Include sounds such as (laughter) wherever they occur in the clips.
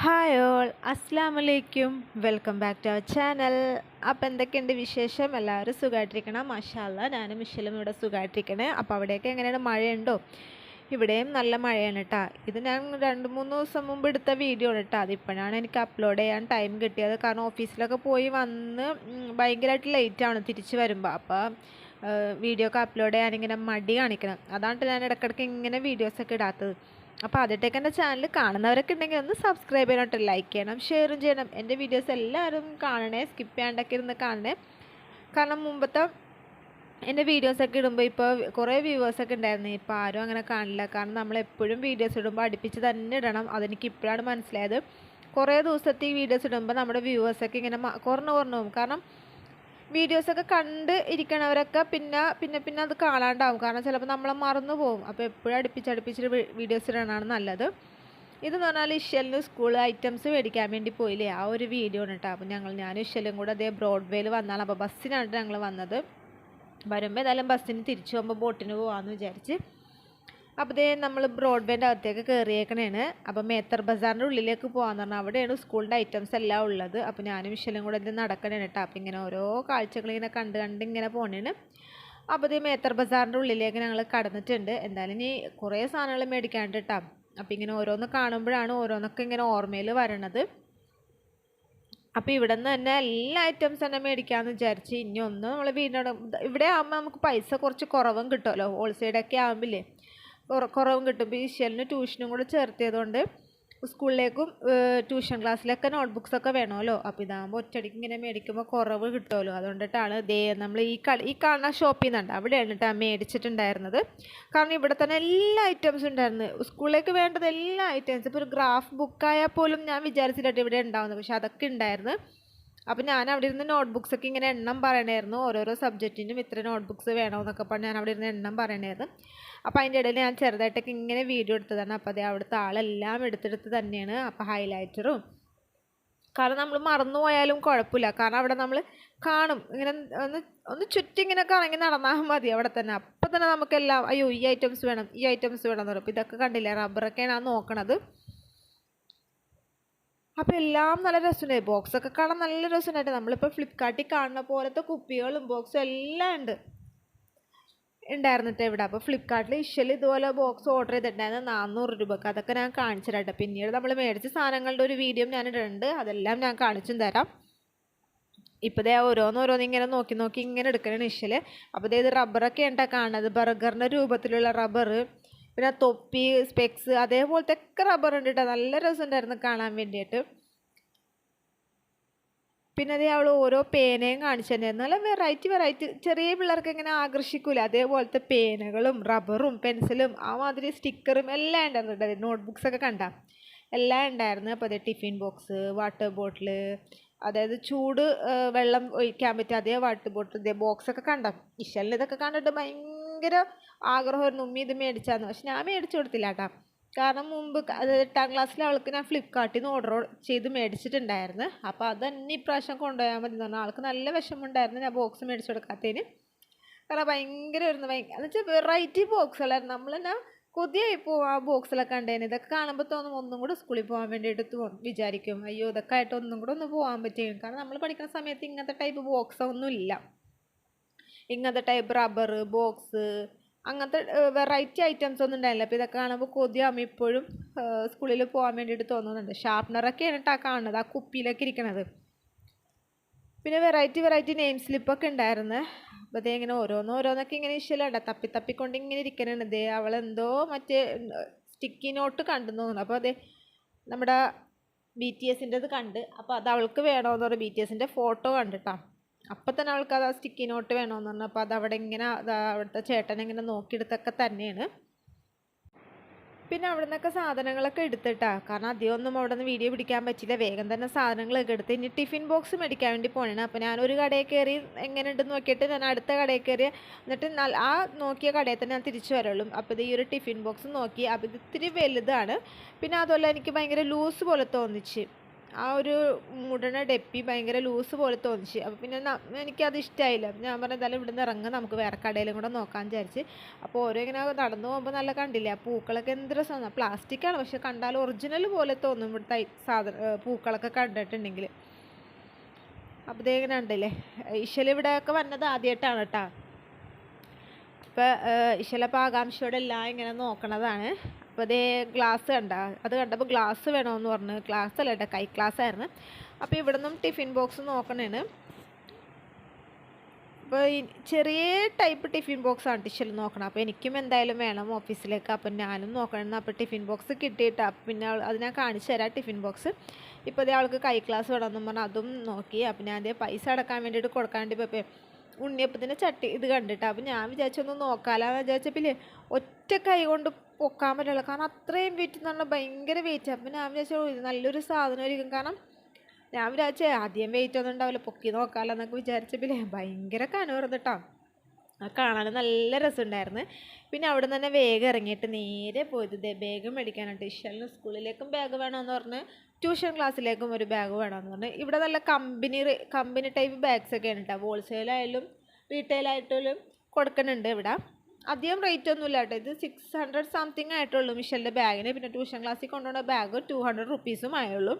Hi all അസ്സാം വലൈക്കും welcome back to our channel അപ്പോൾ എന്തൊക്കെയുണ്ട് വിശേഷം? എല്ലാവരും സുഖമായിട്ടിരിക്കണം മഷാല്ല ഞാനും മിഷലും ഇവിടെ സുഖമായിട്ടിരിക്കണേ അപ്പോൾ അവിടെയൊക്കെ എങ്ങനെയാണ്? മഴയുണ്ടോ? ഇവിടെയും നല്ല മഴയാണ് കേട്ടോ ഇത് ഞാൻ രണ്ട് മൂന്ന് ദിവസം മുമ്പ് എടുത്ത വീഡിയോ ആണ് കേട്ടോ അതിപ്പോഴാണ് എനിക്ക് അപ്ലോഡ് ചെയ്യാൻ ടൈം കിട്ടിയത്. കാരണം ഓഫീസിലൊക്കെ പോയി വന്ന് ഭയങ്കരമായിട്ട് ലേറ്റാണ് തിരിച്ച് വരുമ്പോൾ അപ്പോൾ വീഡിയോ ഒക്കെ അപ്ലോഡ് ചെയ്യാനിങ്ങനെ മടി കാണിക്കണം. അതാണ് ഞാൻ ഇടയ്ക്കിടയ്ക്ക് ഇങ്ങനെ വീഡിയോസൊക്കെ ഇടാത്തത്. അപ്പോൾ ആദ്യത്തേക്ക് എന്റെ ചാനൽ കാണുന്നവരൊക്കെ ഉണ്ടെങ്കിൽ ഒന്ന് സബ്സ്ക്രൈബ് ചെയ്യണം ലൈക്ക് ചെയ്യണം ഷെയറും ചെയ്യണം. എന്റെ വീഡിയോസ് എല്ലാവരും കാണണേ സ്കിപ്പ് ചെയ്യാണ്ടൊക്കെ ഇരുന്ന് കാണണേ. കാരണം മുമ്പത്തെ എന്റെ വീഡിയോസൊക്കെ ഇടുമ്പോൾ ഇപ്പോൾ കുറേ വ്യൂവേഴ്സൊക്കെ ഉണ്ടായിരുന്നു. ഇപ്പോൾ ആരും അങ്ങനെ കാണില്ല. കാരണം നമ്മൾ എപ്പോഴും വീഡിയോസ് ഇടുമ്പോൾ അടുപ്പിച്ച് തന്നെ ഇടണം. അതെനിക്ക് ഇപ്പോഴാണ് മനസ്സിലായത്. കുറേ ദിവസത്തെ ഈ വീഡിയോസ് ഇടുമ്പോൾ നമ്മുടെ വ്യൂവേഴ്സൊക്കെ ഇങ്ങനെ കുറഞ്ഞു കുറഞ്ഞു പോകും. കാരണം വീഡിയോസൊക്കെ കണ്ട് ഇരിക്കണവരൊക്കെ പിന്നെ പിന്നെ പിന്നെ അത് കാണാണ്ടാവും കാരണം ചിലപ്പോൾ നമ്മളെ മറന്നു പോകും അപ്പോൾ എപ്പോഴും അടുപ്പിച്ച് അടുപ്പിച്ചിട്ട് വീഡിയോസ് ഇടണമാണ് നല്ലത്. ഇതെന്ന് പറഞ്ഞാൽ ഇഷലിന് സ്കൂൾ ഐറ്റംസ് മേടിക്കാൻ വേണ്ടി പോയില്ലേ? ആ ഒരു വീഡിയോ ആണ് കേട്ടോ അപ്പോൾ ഞങ്ങൾ ഞാനും ഇഷലും കൂടെ അതേ ബ്രോഡ്വേയിൽ വന്നാണ്. അപ്പോൾ ബസ്സിനാണ് ഞങ്ങൾ വന്നത്. വരുമ്പോൾ ഏതായാലും ബസ്സിന് തിരിച്ചു പോകുമ്പോൾ ബോട്ടിന് പോകാമെന്ന് വിചാരിച്ച് അപ്പോൾ ഇതേ നമ്മൾ ബ്രോഡ്ബാൻഡ് അകത്തേക്ക് കയറിയേക്കണേണ് അപ്പോൾ മേത്തർ ബസാറിന്റെ ഉള്ളിലേക്ക് പോകാമെന്ന് പറഞ്ഞാൽ അവിടെയാണ് സ്കൂളിന്റെ ഐറ്റംസ് എല്ലാം ഉള്ളത്. അപ്പോൾ ഞാനും വിഷലും കൂടെ ഇത് നടക്കണേണ് കേട്ടോ അപ്പോൾ ഇങ്ങനെ ഓരോ കാഴ്ചകളിങ്ങനെ കണ്ട് കണ്ട് ഇങ്ങനെ പോകണേണ് അപ്പോൾ ഇത് മേത്തർ ബസാറിന്റെ ഉള്ളിലേക്ക് ഞങ്ങൾ കടന്നിട്ടുണ്ട്. എന്തായാലും ഇനി കുറേ സാധനങ്ങൾ മേടിക്കാണ്ട് കേട്ടോ അപ്പോൾ ഇങ്ങനെ ഓരോന്ന് കാണുമ്പോഴാണ് ഓരോന്നൊക്കെ ഇങ്ങനെ ഓർമ്മയിൽ വരണത്. അപ്പോൾ ഇവിടെ നിന്ന് തന്നെ എല്ലാ ഐറ്റംസ് തന്നെ മേടിക്കാമെന്ന് വിചാരിച്ച് ഇനി ഒന്ന് നമ്മൾ വീടിനോട് ഇവിടെ ആകുമ്പോൾ നമുക്ക് പൈസ കുറച്ച് കുറവും കിട്ടുമല്ലോ ഹോൾസെയിലൊക്കെ ആകുമ്പില്ലേ കുറവും കിട്ടും. ഇപ്പോൾ ഈശ്വലിന് ട്യൂഷനും കൂടെ ചേർത്തിയതുകൊണ്ട് സ്കൂളിലേക്കും ട്യൂഷൻ ക്ലാസ്സിലൊക്കെ നോട്ട് ഒക്കെ വേണമല്ലോ. അപ്പോൾ ഇതാകുമ്പോൾ ഒറ്റയടിക്ക് ഇങ്ങനെ മേടിക്കുമ്പോൾ കുറവ് കിട്ടുമല്ലോ. അതുകൊണ്ടിട്ടാണ് ദേ നമ്മൾ ഈ കളി ഈ കാണുന്ന ഷോപ്പിൽ നിന്നുണ്ട്. അവിടെയാണ് കേട്ടോ മേടിച്ചിട്ടുണ്ടായിരുന്നത്. കാരണം ഇവിടെ തന്നെ എല്ലാ ഐറ്റംസും ഉണ്ടായിരുന്നു. സ്കൂളിലേക്ക് വേണ്ടത് എല്ലാ ഐറ്റംസും. ഇപ്പോൾ ഒരു ഗ്രാഫ് ബുക്കായാൽ പോലും ഞാൻ വിചാരിച്ചിട്ടുണ്ട് ഇവിടെ ഉണ്ടാവുന്നത്. പക്ഷേ അതൊക്കെ ഉണ്ടായിരുന്നു. അപ്പോൾ ഞാൻ അവിടെ ഇരുന്ന് നോട്ട്ബുക്സ് ഒക്കെ ഇങ്ങനെ എണ്ണം പറയണമായിരുന്നു ഓരോരോ സബ്ജക്റ്റിനും ഇത്ര നോട്ട്ബുക്സ് വേണമെന്നൊക്കെ പറഞ്ഞ് ഞാൻ അവിടെ ഇരുന്ന് എണ്ണം പറയണമായിരുന്നു അപ്പോൾ അതിന്റെ ഇടയിൽ ഞാൻ ചെറുതായിട്ടൊക്കെ ഇങ്ങനെ വീഡിയോ എടുത്തതാണ്. അപ്പോൾ അതേ അവിടുത്തെ ആളെല്ലാം എടുത്തെടുത്ത് തന്നെയാണ് അപ്പോൾ ഹൈലൈറ്ററും കാരണം നമ്മൾ മറന്നു പോയാലും കുഴപ്പമില്ല. കാരണം അവിടെ നമ്മൾ കാണും. ഇങ്ങനെ ഒന്ന് ഒന്ന് ചുറ്റി ഇങ്ങനെ കറങ്ങി നടന്നാൽ മതി അവിടെ തന്നെ. അപ്പം തന്നെ നമുക്കെല്ലാം അയ്യോ ഈ ഐറ്റംസ് വേണം ഈ ഐറ്റംസ് വേണം എന്ന് പറയും. ഇതൊക്കെ കണ്ടില്ല? റബ്ബറൊക്കെയാണ് ആ നോക്കണത്. അപ്പോൾ എല്ലാം നല്ല രസമുണ്ടായി ബോക്സൊക്കെ കാണാൻ നല്ല രസമുണ്ടായിട്ട് നമ്മളിപ്പോൾ ഫ്ലിപ്കാർട്ടിൽ കാണുന്ന പോലത്തെ കുപ്പികളും ബോക്സും എല്ലാം ഉണ്ട്. ഉണ്ടായിരുന്നിട്ട് ഇവിടെ. അപ്പോൾ ഫ്ലിപ്കാർട്ടിൽ ഇഷ്യൽ ഇതുപോലെ ബോക്സ് ഓർഡർ ചെയ്തിട്ടുണ്ടായിരുന്നു. നാനൂറ് രൂപക്ക്. അതൊക്കെ ഞാൻ കാണിച്ചു പിന്നീട് നമ്മൾ മേടിച്ച സാധനങ്ങളുടെ ഒരു വീഡിയോ ഞാൻ ഇടുന്നുണ്ട് അതെല്ലാം ഞാൻ കാണിച്ചും തരാം. ഇപ്പോൾ ദേ ഓരോന്നോരോന്ന് ഇങ്ങനെ നോക്കി നോക്കി ഇങ്ങനെ എടുക്കണേ ഇഷ്യൽ അപ്പോൾ ഇത് റബ്ബറൊക്കെ ഉണ്ടാ കാണുന്നത്. ബർഗറിന്റെ രൂപത്തിലുള്ള റബ്ബർ പിന്നെ തൊപ്പി സ്പെക്സ് അതേപോലത്തെ ഒക്കെ റബ്ബർ ഉണ്ട് കേട്ടോ നല്ല രസമുണ്ടായിരുന്നു കാണാൻ വേണ്ടിയിട്ട്. പിന്നെ അതേ അവൾ ഓരോ പേനയും കാണിച്ചു തന്നെയായിരുന്നു നല്ല വെറൈറ്റി വെറൈറ്റി ചെറിയ പിള്ളേർക്ക് ഇങ്ങനെ ആകർഷിക്കൂല. അതേപോലത്തെ പേനകളും റബ്ബറും പെൻസിലും ആ മാതിരി സ്റ്റിക്കറും എല്ലാം ഉണ്ടായിരുന്നു നോട്ട്ബുക്സ് ഒക്കെ കണ്ട. എല്ലാം ഉണ്ടായിരുന്നു. അപ്പോൾ അതേ ടിഫിൻ ബോക്സ് വാട്ടർ ബോട്ടിൽ അതായത് ചൂട് വെള്ളം ഒഴിക്കാൻ പറ്റിയ അതേ വാട്ടർ ബോട്ടിൽ ഇതേ ബോക്സൊക്കെ കണ്ട. ഇഷലിന് ഇതൊക്കെ കണ്ടിട്ട് ഭയങ്കര ആഗ്രഹമായിരുന്നു. ഉമ്മി ഇത് മേടിച്ചാന്ന്. പക്ഷെ ഞാൻ മേടിച്ചു കൊടുത്തില്ല കാരണം മുമ്പ് അത് എട്ടാം ക്ലാസ്സിൽ അവൾക്ക് ഞാൻ ഫ്ലിപ്കാർട്ടിൽ നിന്ന് ഓർഡർ ചെയ്ത് മേടിച്ചിട്ടുണ്ടായിരുന്നു. അപ്പോൾ അത് തന്നെ ഇപ്രാവശ്യം കൊണ്ടുപോയാൽ മതി എന്ന് പറഞ്ഞാൽ ആൾക്ക് നല്ല വിഷമമുണ്ടായിരുന്നു ഞാൻ ബോക്സ് മേടിച്ചു കൊടുക്കാത്തതിന്. കാരണം ഭയങ്കര ഭയങ്കരമായിരുന്നു ഭയങ്കര എന്ന് വെച്ചാൽ വെറൈറ്റി ബോക്സുകളായിരുന്നു. നമ്മൾ തന്നെ കൊതിയായി പോവും ആ ബോക്സിലൊക്കെ കണ്ടേന് ഇതൊക്കെ കാണുമ്പോൾ തോന്നും ഒന്നും കൂടെ സ്കൂളിൽ പോകാൻ വേണ്ടിയിട്ട് തോന്നും വിചാരിക്കും. അയ്യോ ഇതൊക്കെ ആയിട്ട് ഒന്നും കൂടെ ഒന്ന് പോകാൻ പറ്റിയും കാരണം നമ്മൾ പഠിക്കുന്ന സമയത്ത് ഇങ്ങനത്തെ ടൈപ്പ് ബോക്സ് ഒന്നും ഇല്ല. ഇങ്ങനത്തെ ടൈപ്പ് റബ്ബർ ബോക്സ് അങ്ങനത്തെ വെറൈറ്റി ഐറ്റംസ് ഒന്നും ഉണ്ടായില്ല. അപ്പോൾ ഇതൊക്കെ കാണുമ്പോൾ കൊതിയാകുമ്പോൾ ഇപ്പോഴും സ്കൂളിൽ പോകാൻ വേണ്ടിയിട്ട് തോന്നുന്നുണ്ട്. ഷാർപ്നറൊക്കെയാണ് കേട്ടോ ആ കാണുന്നത് ആ കുപ്പിയിലൊക്കെ ഇരിക്കണത്. പിന്നെ വെറൈറ്റി വെറൈറ്റി നെയിം സ്ലിപ്പൊക്കെ ഉണ്ടായിരുന്നു. അപ്പോൾ അതേ ഇങ്ങനെ ഓരോന്ന് ഓരോന്നൊക്കെ ഇങ്ങനെ ഇഷ്ടമല്ല തപ്പി തപ്പിക്കൊണ്ട് ഇങ്ങനെ ഇരിക്കണുണ്ട് ദേ അവളെന്തോ മറ്റേ സ്റ്റിക്കി നോട്ട് കണ്ടെന്ന് തോന്നുന്നു. അപ്പോൾ അതെ നമ്മുടെ ബി ടി എസിന്റെത് കണ്ട്. അപ്പോൾ അത് അവൾക്ക് വേണമെന്ന് പറഞ്ഞു ബി ടി എസിന്റെ ഫോട്ടോ കണ്ടിട്ടാ. അപ്പം തന്നെ അവൾക്ക് അത് ആ സ്റ്റിക്കി നോട്ട് വേണമെന്ന് പറഞ്ഞു. അത് അവിടെ ഇങ്ങനെ അവിടുത്തെ ചേട്ടൻ ഇങ്ങനെ നോക്കിയെടുത്തൊക്കെ തന്നെയാണ്. പിന്നെ അവിടെ നിന്നൊക്കെ സാധനങ്ങളൊക്കെ എടുത്തിട്ടാ. കാരണം അധികമൊന്നും അവിടെ നിന്ന് വീഡിയോ പിടിക്കാൻ പറ്റില്ല. വേഗം തന്നെ സാധനങ്ങളൊക്കെ എടുത്ത് ഇനി ടിഫിൻ ബോക്സ് മേടിക്കാൻ വേണ്ടി പോകണേ അപ്പോൾ ഒരു കടയിൽ കയറി എങ്ങനെ ഉണ്ടെന്ന് നോക്കിയിട്ട് ഞാൻ അടുത്ത കടയിൽ കയറി എന്നിട്ട് ആ നോക്കിയ കടയിൽ തന്നെ ഞാൻ തിരിച്ചു വരുള്ളൂ അപ്പോൾ ഇത് ഈ ഒരു ടിഫിൻ ബോക്സ് നോക്കി. അപ്പോൾ ഇത് ഇത്തിരി വലുതാണ്. പിന്നെ അതുപോലെ എനിക്ക് ഭയങ്കര ലൂസ് പോലെ തോന്നിച്ച്. ആ ഒരു മുടണ ഡെപ്പി ഭയങ്കര ലൂസ് പോലെ തോന്നിച്ച്. അപ്പോൾ പിന്നെ എനിക്കത് ഇഷ്ടമായില്ല ഞാൻ പറഞ്ഞ എന്തായാലും ഇവിടുന്ന് ഇറങ്ങുക നമുക്ക് വേറെ കടയിലും കൂടെ നോക്കാൻ വിചാരിച്ച്. അപ്പോൾ ഓരോ ഇങ്ങനെ നടന്നു പോകുമ്പോൾ നല്ല കണ്ടില്ലേ പൂക്കളൊക്കെ എന്ത് രസമാണ് പ്ലാസ്റ്റിക്കാണ് പക്ഷെ കണ്ടാൽ ഒറിജിനൽ പോലെ തോന്നും ഇവിടുത്തെ സാധന പൂക്കളൊക്കെ കണ്ടിട്ടുണ്ടെങ്കിൽ അപ്പോൾ ഇതേ ഇങ്ങനെ ഉണ്ടല്ലേ ഇവിടെയൊക്കെ വന്നത് ആദ്യമായിട്ടാണ് കേട്ടോ. അപ്പോൾ ഈശ്വലപ്പോൾ ആകാംക്ഷയോടെ എല്ലാം ഇങ്ങനെ നോക്കണതാണ്. അപ്പോൾ അതേ ഗ്ലാസ് കണ്ട അത് കണ്ടപ്പോൾ ഗ്ലാസ് വേണമെന്ന് പറഞ്ഞു ഗ്ലാസ് അല്ല കേട്ടോ കൈ ഗ്ലാസ് ആയിരുന്നു അപ്പോൾ ഇവിടെ നിന്നും ടിഫിൻ ബോക്സ് നോക്കണേണ്. അപ്പോൾ ചെറിയ ടൈപ്പ് ടിഫിൻ ബോക്സ് ആണ് ടിഷ്യൽ നോക്കണം. അപ്പോൾ എനിക്കും എന്തായാലും വേണം ഓഫീസിലേക്ക് അപ്പം ഞാനും നോക്കണം അപ്പോൾ ടിഫിൻ ബോക്സ് കിട്ടിയിട്ട്. അപ്പം പിന്നെ അത് ഞാൻ കാണിച്ചു തരാം ടിഫിൻ ബോക്സ്. ഇപ്പോൾ അതേ ആൾക്ക് കൈ ക്ലാസ് വേണമെന്ന് പറഞ്ഞാൽ അതും നോക്കി. അപ്പം ഞാൻ അതേ പൈസ അടക്കാൻ വേണ്ടിയിട്ട് കൊടുക്കാൻ വേണ്ടി ഇപ്പോൾ ഉണ്ണിയപ്പത്തിന്റെ ചട്ടി ഇത് കണ്ടിട്ട്. അപ്പം ഞാൻ വിചാരിച്ചൊന്ന് നോക്കാലാന്ന് വിചാരിച്ചപ്പോൾ ഒറ്റ കൈ കൊണ്ട് പൊക്കാൻ പറ്റില്ല കാരണം അത്രയും വെയിറ്റ് എന്ന് പറഞ്ഞാൽ ഭയങ്കര വെയിറ്റ് അപ്പം ഞാൻ വിചാരിച്ചു "ഓ, ഇത് നല്ലൊരു സാധനമായിരിക്കും കാരണം ഞാൻ വിചാരിച്ചേ ആദ്യം വെയിറ്റ് ഒന്നും ഉണ്ടാവില്ല പൊക്കി നോക്കാമല്ലോ എന്നൊക്കെ വിചാരിച്ചപ്പോൾ ഭയങ്കര കനൂർന്ന് കേട്ടോ അത് കാണാൻ നല്ല രസമുണ്ടായിരുന്നു. പിന്നെ അവിടെ നിന്ന് തന്നെ വേഗം ഇറങ്ങിയിട്ട് നേരെ പോയത് ബാഗ് മേടിക്കാനായിട്ട്. ഇഷ്ടം സ്കൂളിലേക്കും ബാഗ് വേണമെന്ന് പറഞ്ഞ് ട്യൂഷൻ ക്ലാസ്സിലേക്കും ഒരു ബാഗ് വേണമെന്ന് പറഞ്ഞ്. ഇവിടെ നല്ല കമ്പനി കമ്പനി ടൈപ്പ് ബാഗ്സൊക്കെയാണ് കേട്ടോ ഹോൾസെയിലായാലും റീറ്റെയിലായിട്ടും കൊടുക്കുന്നുണ്ട് ഇവിടെ. അധികം റേറ്റ് ഒന്നുമില്ല കേട്ടോ. ഇത് സിക്സ് ഹൺഡ്രഡ് സംതിങ് ആയിട്ടുള്ളൂ മിഷലിന്റെ ബാഗിന് പിന്നെ ട്യൂഷൻ ക്ലാസ്സിൽ കൊണ്ടുപോകുന്ന ബാഗ് ടു ഹൺഡ്രഡ് റുപ്പീസും ആയുള്ളൂ.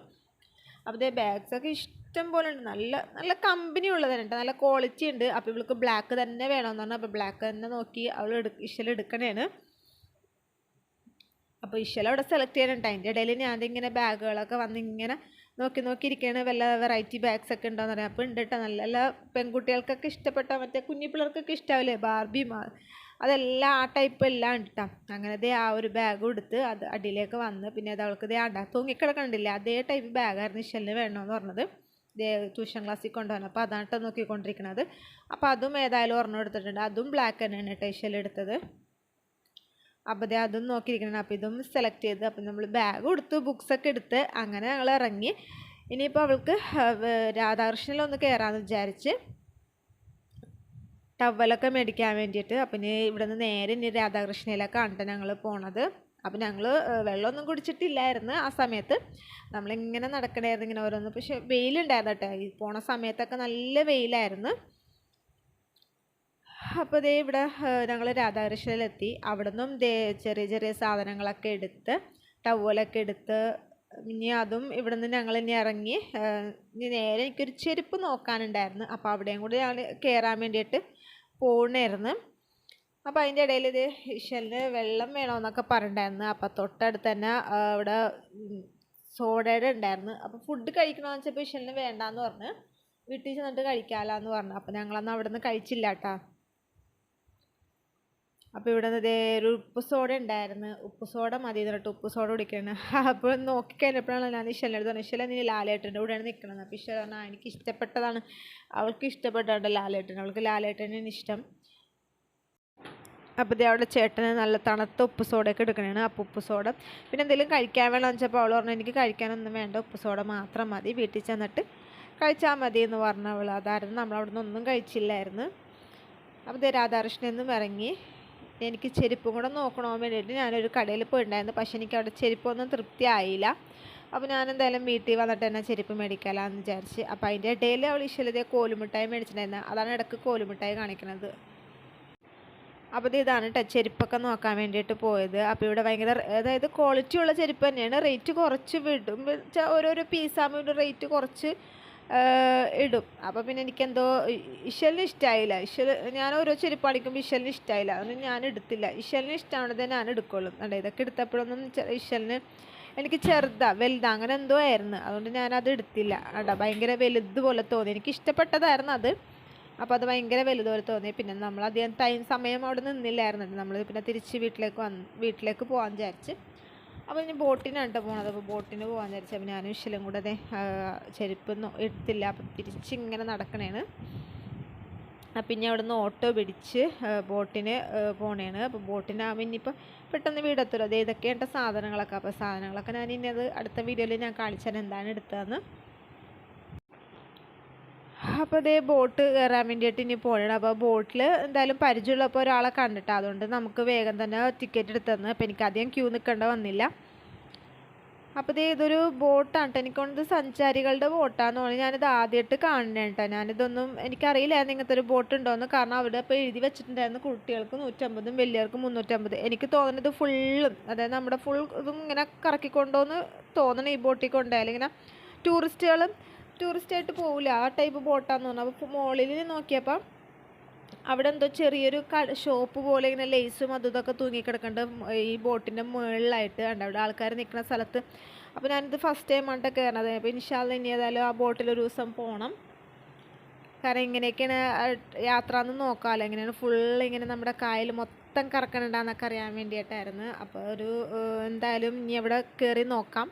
അപ്പോൾ ഇതേ ബാഗ്സ് ഒക്കെ ഇഷ്ടം പോലെ ഉണ്ട്. നല്ല നല്ല കമ്പനി ഉള്ളതാണ് കേട്ടോ. നല്ല ക്വാളിറ്റി ഉണ്ട്. അപ്പോൾ ഇവൾക്ക് ബ്ലാക്ക് തന്നെ വേണമെന്ന് അപ്പോൾ ബ്ലാക്ക് തന്നെ നോക്കി അവൾ എടു ഇഷൽ എടുക്കണേണ്. അപ്പോൾ ഇഷൽ അവിടെ സെലക്ട് ചെയ്യാനുണ്ട് അതിന്റെ ഇടയിൽ ഞാൻ ഇങ്ങനെ ബാഗുകളൊക്കെ വന്ന് ഇങ്ങനെ നോക്കി നോക്കി ഇരിക്കുകയാണ് വല്ല വെറൈറ്റി ബാഗ്സ് ഒക്കെ ഉണ്ടോ എന്ന് പറയാം അപ്പോൾ ഉണ്ട് കേട്ടോ. നല്ല നല്ല പെൺകുട്ടികൾക്കൊക്കെ ഇഷ്ടപ്പെട്ട. മറ്റേ കുഞ്ഞു പിള്ളേർക്കൊക്കെ ഇഷ്ടാവില്ലേ? ബാർബി മാ അതെല്ലാം ആ ടൈപ്പ് എല്ലാം ഉണ്ട് അങ്ങനെ ദേ ആ ഒരു ബാഗ് എടുത്ത് അത് അടിയിലേക്ക് വന്ന് പിന്നെ അത് അവൾക്ക് ദേ ആണ്ടാ തൂങ്ങിക്കിടക്കണ്ടില്ലേ അതേ ടൈപ്പ് ബാഗായിരുന്നു ഇഷലിന് വേണമെന്ന് പറഞ്ഞത്. ദേ ട്യൂഷൻ ക്ലാസ്സിൽ കൊണ്ടുപോകാൻ അപ്പോൾ അതാണ് കേട്ടോ നോക്കിക്കൊണ്ടിരിക്കുന്നത് അപ്പോൾ അതും ഏതായാലും ഒരെണ്ണം എടുത്തിട്ടുണ്ട്. അതും ബ്ലാക്ക് തന്നെയാണ് കേട്ടോ ഇഷൽ എടുത്തത്. അപ്പോൾ ദേ അതും നോക്കിയിരിക്കണം അപ്പോൾ ഇതും സെലക്ട് ചെയ്ത് അപ്പോൾ നമ്മൾ ബാഗ് കൊടുത്തു ബുക്സൊക്കെ എടുത്ത് അങ്ങനെ ഞങ്ങൾ ഇറങ്ങി. ഇനിയിപ്പോൾ അവൾക്ക് രാധാകൃഷ്ണനിലൊന്ന് കയറാമെന്ന് വിചാരിച്ച് ടവലൊക്കെ മേടിക്കാൻ വേണ്ടിയിട്ട്. അപ്പം ഇനി ഇവിടെ നേരെ ഇനി രാധാകൃഷ്ണയിലേക്കാണ് കേട്ടോ ഞങ്ങൾ പോണത്. അപ്പം ഞങ്ങൾ വെള്ളമൊന്നും കുടിച്ചിട്ടില്ലായിരുന്നു ആ സമയത്ത്. നമ്മളിങ്ങനെ നടക്കണമായിരുന്നു ഇങ്ങനെ ഓരോന്ന്. പക്ഷെ വെയിലുണ്ടായിരുന്നു കേട്ടോ. ഈ പോണ സമയത്തൊക്കെ നല്ല വെയിലായിരുന്നു. അപ്പോൾ ദേ ഇവിടെ ഞങ്ങൾ രാധാകൃഷ്ണയിലെത്തി അവിടെ നിന്നും ദേ ചെറിയ ചെറിയ സാധനങ്ങളൊക്കെ എടുത്ത് ടവലൊക്കെ എടുത്ത് ഇനി അതും ഇവിടെ നിന്ന് ഞങ്ങൾ ഇനി ഇറങ്ങി ഇനി നേരെ എനിക്കൊരു ചെരുപ്പ് നോക്കാനുണ്ടായിരുന്നു. അപ്പോൾ അവിടെയും കൂടി ഞങ്ങൾ കയറാൻ വേണ്ടിയിട്ട് പോകണമായിരുന്നു അപ്പോൾ അതിന്റെ ഇടയിൽ ഇത് ഇഷലിന് വെള്ളം വേണമെന്നൊക്കെ പറഞ്ഞിട്ടുണ്ടായിരുന്നു. അപ്പോൾ തൊട്ടടുത്ത് തന്നെ ഇവിടെ സോഡയുടെ ഉണ്ടായിരുന്നു. അപ്പോൾ ഫുഡ് കഴിക്കണമെന്ന് വെച്ചപ്പോൾ ഇഷലിന് വേണ്ടാന്ന് പറഞ്ഞ് വീട്ടിൽ ചെന്നിട്ട് കഴിക്കാമല്ലോ എന്ന് പറഞ്ഞു. അപ്പോൾ ഞങ്ങളന്ന് അവിടെ നിന്ന് കഴിച്ചില്ല കേട്ടോ അപ്പോൾ ഇവിടെ നിന്ന് ദേ ഒരു ഉപ്പ് സോഡ ഉണ്ടായിരുന്നു. ഉപ്പ് സോഡ മതി എന്നിട്ട് ഉപ്പ് സോഡ കുടിക്കണം. (laughs) അപ്പോൾ നോക്കിക്കഴിഞ്ഞപ്പോഴാണ് ഞാൻ ഇഷ്ടം എടുത്ത് പറഞ്ഞത് ഇഷല നീ ലാലേട്ടന്റെ കൂടെയാണ് നിൽക്കണത് അപ്പോൾ ഇഷ്ടം പറഞ്ഞാൽ എനിക്ക് ഇഷ്ടപ്പെട്ടതാണ്. അവൾക്ക് ഇഷ്ടപ്പെട്ടാണ് ലാലേട്ടൻ. അവൾക്ക് ലാലേട്ടനാണ് ഇഷ്ടം. അപ്പോൾ അവിടെ ചേട്ടന് നല്ല തണുത്ത ഉപ്പ് സോഡയൊക്കെ എടുക്കണേ അപ്പോൾ ഉപ്പ് സോഡ. പിന്നെ എന്തെങ്കിലും കഴിക്കാൻ വേണമെന്ന് വെച്ചപ്പോൾ അവൾ പറഞ്ഞു എനിക്ക് കഴിക്കാനൊന്നും വേണ്ട. ഉപ്പ് സോഡ മാത്രം മതി. വീട്ടിൽ ചെന്നിട്ട് കഴിച്ചാൽ മതി എന്ന് പറഞ്ഞു അവൾ അതായിരുന്നു നമ്മൾ അവിടെ ഒന്നും കഴിച്ചില്ലായിരുന്നു. അപ്പോൾ രാധാകൃഷ്ണൻ നിന്നും ഇറങ്ങി. എനിക്ക് ചെരുപ്പും കൂടെ നോക്കണമെന്ന് വേണ്ടിയിട്ട് ഞാനൊരു കടയിൽ പോയിട്ടുണ്ടായിരുന്നു. പക്ഷേ എനിക്ക് അവിടെ ചെരുപ്പൊന്നും തൃപ്തി ആയില്ല അപ്പോൾ ഞാൻ എന്തായാലും വീട്ടിൽ വന്നിട്ട് തന്നെ ചെരുപ്പ് മേടിക്കാമെന്ന് വിചാരിച്ച്. അപ്പോൾ അതിന്റെ ഇടയിൽ അവൾ ഇഷ്ടലതേ കോലുമിഠായി മേടിച്ചിട്ടുണ്ടായിരുന്നു. അതാണ് ഇടയ്ക്ക് കോലുമിഠായി കാണിക്കുന്നത് അപ്പോൾ ഇത് ഇതാണ് കേട്ടോ ചെരുപ്പൊക്കെ നോക്കാൻ വേണ്ടിയിട്ട് പോയത്. അപ്പോൾ ഇവിടെ ഭയങ്കര അതായത് ക്വാളിറ്റി ഉള്ള ചെരുപ്പ് തന്നെയാണ്. റേറ്റ് കുറച്ച് വിടും. ഓരോരോ പീസാകുമ്പോൾ റേറ്റ് കുറച്ച് ഇടും. അപ്പോൾ പിന്നെ എനിക്കെന്തോ ഇഷലിന് ഇഷ്ടമായില്ല ഇഷൽ ഞാൻ ഓരോ ചെരുപ്പ് അടിക്കുമ്പോൾ ഇഷലിന് ഇഷ്ടമായില്ല അതൊന്നും ഞാൻ എടുത്തില്ല. ഇഷലിന് ഇഷ്ടമാണത് ഞാൻ എടുക്കുള്ളൂ. അല്ലേ ഇതൊക്കെ എടുത്തപ്പോഴൊന്നും ഇഷലിന് എനിക്ക് ചെറുതാ വലുതാ അങ്ങനെ എന്തോ ആയിരുന്നു. അതുകൊണ്ട് ഞാനത് എടുത്തില്ല. അടാ ഭയങ്കര വലുത് പോലെ തോന്നി. എനിക്ക് ഇഷ്ടപ്പെട്ടതായിരുന്നു അത്. അപ്പോൾ അത് ഭയങ്കര വലുത് പോലെ തോന്നി. പിന്നെ നമ്മൾ അധികം ടൈം സമയം അവിടെ നിന്നില്ലായിരുന്നു. നമ്മൾ പിന്നെ തിരിച്ച് വീട്ടിലേക്ക് വന്ന് വീട്ടിലേക്ക് പോകാൻ വിചാരിച്ച്. അപ്പോൾ ഇനി ബോട്ടിനാണ് കേട്ടോ പോണത്. അപ്പോൾ ബോട്ടിന് പോകാൻ വിചാരിച്ചു. അപ്പോൾ ഞാനും ഇഷ്ടലും കൂടെ അതെ ചെരുപ്പൊന്നും എടുത്തില്ല. അപ്പം തിരിച്ചിങ്ങനെ നടക്കണേണ്. അപ്പം ഇനി അവിടെ നിന്ന് ഓട്ടോ പിടിച്ച് ബോട്ടിന് പോണേണ്. അപ്പോൾ ബോട്ടിനാകുമ്പോൾ ഇനിയിപ്പോൾ പെട്ടെന്ന് വീടെത്തുമല്ലോ അതേ ഇതൊക്കെയാണ് സാധനങ്ങളൊക്കെ. അപ്പോൾ സാധനങ്ങളൊക്കെ ഞാൻ ഇനി അത് അടുത്ത വീഡിയോയിൽ ഞാൻ കാണിച്ചു തരാം. എന്താണ് എടുത്തതെന്ന്. അപ്പോൾ ഇതേ ബോട്ട് കയറാൻ വേണ്ടിയിട്ട് ഇനി പോകണം. അപ്പോൾ ബോട്ടിൽ എന്തായാലും പരിചയമുള്ളപ്പോൾ ഒരാളെ കണ്ടിട്ട്. അതുകൊണ്ട് നമുക്ക് വേഗം തന്നെ ടിക്കറ്റ് എടുത്തു തന്നു അപ്പോൾ എനിക്ക് അധികം ക്യൂ നിൽക്കേണ്ട വന്നില്ല. അപ്പോൾ ഇത് ഇതൊരു ബോട്ടാണ് കേട്ടോ എനിക്കൊന്നത് സഞ്ചാരികളുടെ ബോട്ടാന്ന് തോന്നുന്നു. ഞാനിത് ആദ്യമായിട്ട് കാണണേ കേട്ടോ ഞാനിതൊന്നും എനിക്കറിയില്ലായിരുന്നു ഇങ്ങനത്തെ ഒരു ബോട്ട് ഉണ്ടോയെന്ന് കാരണം അവിടെ ഇപ്പോൾ എഴുതി വെച്ചിട്ടുണ്ടായിരുന്നു കുട്ടികൾക്ക് നൂറ്റമ്പതും വലിയവർക്ക് മുന്നൂറ്റമ്പത്. എനിക്ക് തോന്നുന്നത് ഫുള്ളും അതായത് നമ്മുടെ ഫുൾ ഇതും ഇങ്ങനെ കറക്കിക്കൊണ്ടോന്ന് തോന്നണം ഈ ബോട്ടിൽ കൊണ്ടായാലും ഇങ്ങനെ ടൂറിസ്റ്റുകളും ടൂറിസ്റ്റായിട്ട് പോകില്ല ആ ടൈപ്പ് ബോട്ടാന്ന് പറഞ്ഞു. അപ്പോൾ മുകളിൽ നോക്കിയപ്പം അവിടെ എന്തോ ചെറിയൊരു ക ഷോപ്പ് പോലെ ഇങ്ങനെ ലേസും അതും ഇതൊക്കെ തൂങ്ങിക്കിടക്കുന്നുണ്ട് ഈ ബോട്ടിന്റെ മുകളിലായിട്ട് ഉണ്ട് അവിടെ ആൾക്കാർ നിൽക്കുന്ന സ്ഥലത്ത്. അപ്പോൾ ഞാനിത് ഫസ്റ്റ് ടൈം ആണ് കയറണത് അപ്പോൾ ഇൻഷാല്ല ഇനി ഏതായാലും ആ ബോട്ടിൽ ഒരു ദിവസം പോകണം കാരണം ഇങ്ങനെയൊക്കെയാണ് യാത്ര എന്ന് നോക്കാമല്ലോ എങ്ങനെയാണ് ഫുൾ ഇങ്ങനെ നമ്മുടെ കായൽ മൊത്തം കറക്കണുണ്ടാന്നൊക്കെ അറിയാൻ വേണ്ടിയിട്ടായിരുന്നു. അപ്പോൾ ഒരു എന്തായാലും ഇനി അവിടെ കയറി നോക്കാം.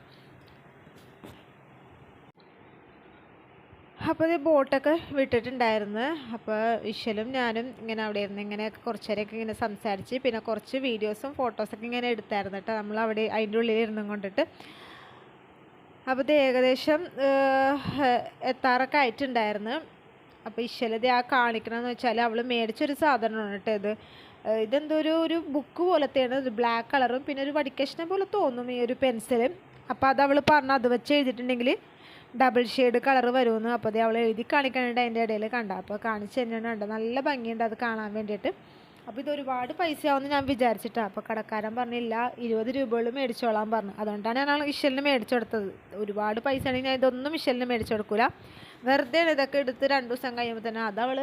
അപ്പോൾ ഈ ബോട്ടൊക്കെ വിട്ടിട്ടുണ്ടായിരുന്നു. അപ്പോൾ വിശ്വലും ഞാനും ഇങ്ങനെ അവിടെ ഇരുന്ന് ഇങ്ങനെ കുറച്ച് നേരമൊക്കെ ഇങ്ങനെ സംസാരിച്ച് പിന്നെ കുറച്ച് വീഡിയോസും ഫോട്ടോസൊക്കെ ഇങ്ങനെ എടുത്തായിരുന്നു കേട്ടോ. നമ്മൾ അവിടെ അതിന്റെ ഉള്ളിൽ ഇരുന്നും കൊണ്ടിട്ട്. അപ്പോൾ ഇത് ഏകദേശം എത്താറൊക്കെ ആയിട്ടുണ്ടായിരുന്നു. അപ്പോൾ ഇശ്വലത ആ കാണിക്കണമെന്ന് വെച്ചാൽ അവൾ മേടിച്ചൊരു സാധനമാണ് കേട്ടോ ഇത്. ഇതെന്തോ ഒരു ഒരു ബുക്ക് പോലത്തെയാണ്. ഒരു ബ്ലാക്ക് കളറും പിന്നെ ഒരു വടിക്കഷ്ണം പോലെ തോന്നും ഈ ഒരു പെൻസിൽ അപ്പോൾ അത് അവൾ പറഞ്ഞു അത് വെച്ച് എഴുതിയിട്ടുണ്ടെങ്കിൽ ഡബിൾ ഷെയ്ഡ് കളർ വരുമെന്ന്. അപ്പോൾ അത് അവൾ എഴുതി കാണിക്കാനുണ്ട് അതിന്റെ ഇടയിൽ കണ്ട? അപ്പോൾ കാണിച്ച് തന്നെയാണ് കണ്ടത് നല്ല ഭംഗിയുണ്ട് അത് കാണാൻ വേണ്ടിയിട്ട്. അപ്പോൾ ഇത് ഒരുപാട് പൈസയാവുമെന്ന് ഞാൻ വിചാരിച്ചിട്ടാണ് അപ്പോൾ കടക്കാരൻ പറഞ്ഞില്ല ഇരുപത് രൂപകൾ മേടിച്ചോളാൻ പറഞ്ഞു. അതുകൊണ്ടാണ് ഞാൻ ഇഷലിന് മേടിച്ചു കൊടുത്തത്. ഒരുപാട് പൈസ ആണെങ്കിൽ ഞാൻ ഇതൊന്നും ഇഷലിന് മേടിച്ചു കൊടുക്കില്ല വെറുതെ ഇതൊക്കെ എടുത്ത് രണ്ട് ദിവസം കഴിയുമ്പോൾ തന്നെ അതവൾ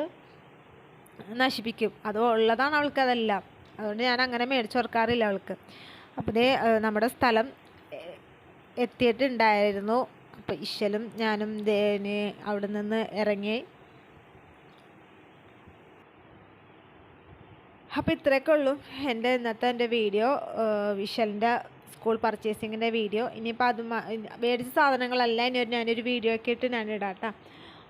നശിപ്പിക്കും. അത് ഉള്ളതാണ് അവൾക്ക് അതെല്ലാം. അതുകൊണ്ട് ഞാൻ അങ്ങനെ മേടിച്ചു കൊടുക്കാറില്ല അവൾക്ക്. അപ്പോൾ നമ്മുടെ സ്ഥലം എത്തിയിട്ടുണ്ടായിരുന്നു. അപ്പോൾ ഇശലും ഞാനും അവിടെ നിന്ന് ഇറങ്ങി. അപ്പോൾ ഇത്രയൊക്കെ ഉള്ളൂ എന്റെ ഇന്നത്തെ എന്റെ വീഡിയോ വിഷലിന്റെ സ്കൂൾ പർച്ചേസിങ്ങിന്റെ വീഡിയോ. ഇനിയിപ്പോൾ അത് മേടിച്ച സാധനങ്ങളെല്ലാം ഇനി ഞാനൊരു വീഡിയോ ഒക്കെ ഇട്ട് ഞാൻ കേട്ടോ.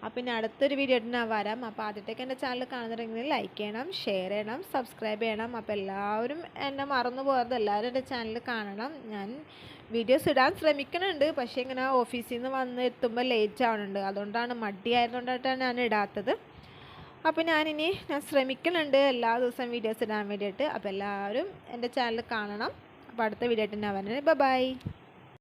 അപ്പോൾ ഇനി അടുത്തൊരു വീഡിയോ ഞാൻ വരാം. അപ്പോൾ ആദ്യത്തേക്ക് എന്റെ ചാനൽ കാണുന്നുണ്ടെങ്കിൽ ലൈക്ക് ചെയ്യണം ഷെയർ ചെയ്യണം സബ്സ്ക്രൈബ് ചെയ്യണം. അപ്പോൾ എല്ലാവരും എന്നെ മറന്നു പോകാതെ എല്ലാവരും എന്റെ ചാനൽ കാണണം. ഞാൻ വീഡിയോസ് ഇടാൻ ശ്രമിക്കുന്നുണ്ട്. പക്ഷേ ഇങ്ങനെ ഓഫീസിൽ നിന്ന് വന്ന് എത്തുമ്പോൾ ലേറ്റ് ആവുന്നുണ്ട് അതുകൊണ്ടാണ് മടി ആയതുകൊണ്ടായിട്ടാണ് ഞാൻ ഇടാത്തത്. അപ്പോൾ ഞാനിനി ഞാൻ ശ്രമിക്കുന്നുണ്ട് എല്ലാ ദിവസവും വീഡിയോസ് ഇടാൻ വേണ്ടിയിട്ട്. അപ്പോൾ എല്ലാവരും എന്റെ ചാനൽ കാണണം. അപ്പോൾ അടുത്ത വീഡിയോ ആയിട്ട് ഞാൻ വരുന്നത് ബൈ.